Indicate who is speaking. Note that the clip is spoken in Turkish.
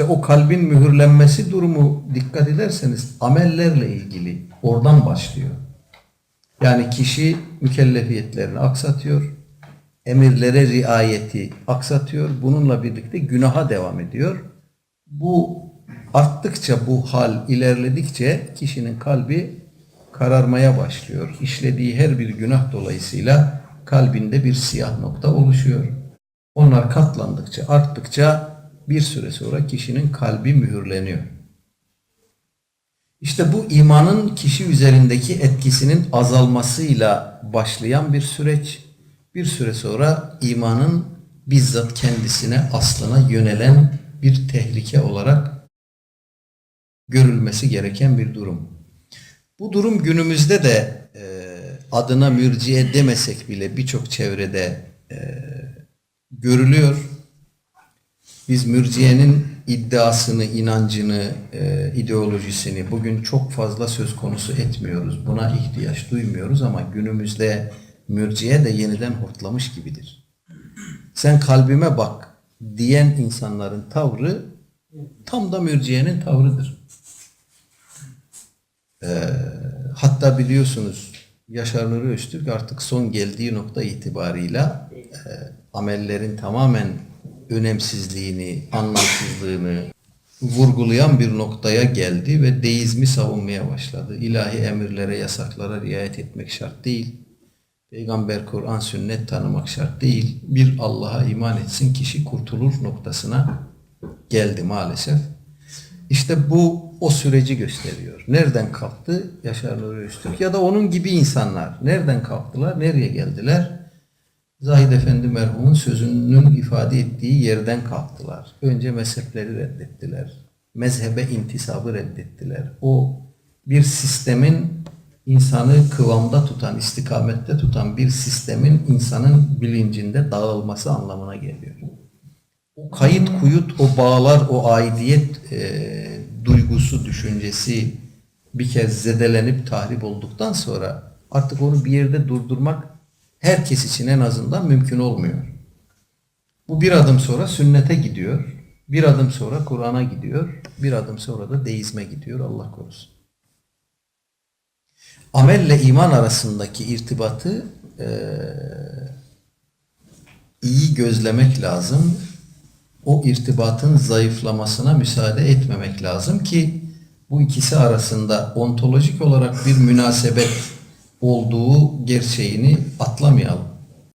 Speaker 1: İşte o kalbin mühürlenmesi durumu dikkat ederseniz amellerle ilgili oradan başlıyor. Yani kişi mükellefiyetlerini aksatıyor, emirlere riayeti aksatıyor, bununla birlikte günaha devam ediyor. Bu arttıkça bu hal ilerledikçe kişinin kalbi kararmaya başlıyor. İşlediği her bir günah dolayısıyla kalbinde bir siyah nokta oluşuyor. Onlar katlandıkça, arttıkça bir süre sonra kişinin kalbi mühürleniyor. İşte bu imanın kişi üzerindeki etkisinin azalmasıyla başlayan bir süreç. Bir süre sonra imanın bizzat kendisine, aslına yönelen bir tehlike olarak görülmesi gereken bir durum. Bu durum günümüzde de e, adına mürciye demesek bile birçok çevrede e, görülüyor. Biz mürciyenin iddiasını, inancını, e, ideolojisini bugün çok fazla söz konusu etmiyoruz. Buna ihtiyaç duymuyoruz ama günümüzde mürciye de yeniden hortlamış gibidir. Sen kalbime bak diyen insanların tavrı tam da mürciyenin tavrıdır. Hatta biliyorsunuz Yaşar Nuri Öztürk artık son geldiği nokta itibarıyla e, amellerin tamamen önemsizliğini, anlamsızlığını vurgulayan bir noktaya geldi ve deizmi savunmaya başladı. İlahi emirlere, yasaklara riayet etmek şart değil. Peygamber, Kur'an, sünnet tanımak şart değil. Bir Allah'a iman etsin kişi kurtulur noktasına geldi maalesef. İşte bu o süreci gösteriyor. Nereden kalktı Yaşar Nuri Öztürk ya da onun gibi insanlar nereden kalktılar, nereye geldiler? Zahid Efendi merhumun sözünün ifade ettiği yerden kalktılar. Önce mezhepleri reddettiler. Mezhebe intisabı reddettiler. O bir sistemin insanı kıvamda tutan, istikamette tutan bir sistemin insanın bilincinde dağılması anlamına geliyor. O kayıt kuyut, o bağlar, o aidiyet e, duygusu, düşüncesi bir kez zedelenip tahrip olduktan sonra artık onu bir yerde durdurmak herkes için en azından mümkün olmuyor. Bu bir adım sonra sünnete gidiyor. Bir adım sonra Kur'an'a gidiyor. Bir adım sonra da deizme gidiyor. Allah korusun. Amelle iman arasındaki irtibatı eee, iyi gözlemek lazım. O irtibatın zayıflamasına müsaade etmemek lazım ki bu ikisi arasında ontolojik olarak bir münasebet olduğu gerçeğini atlamayalım.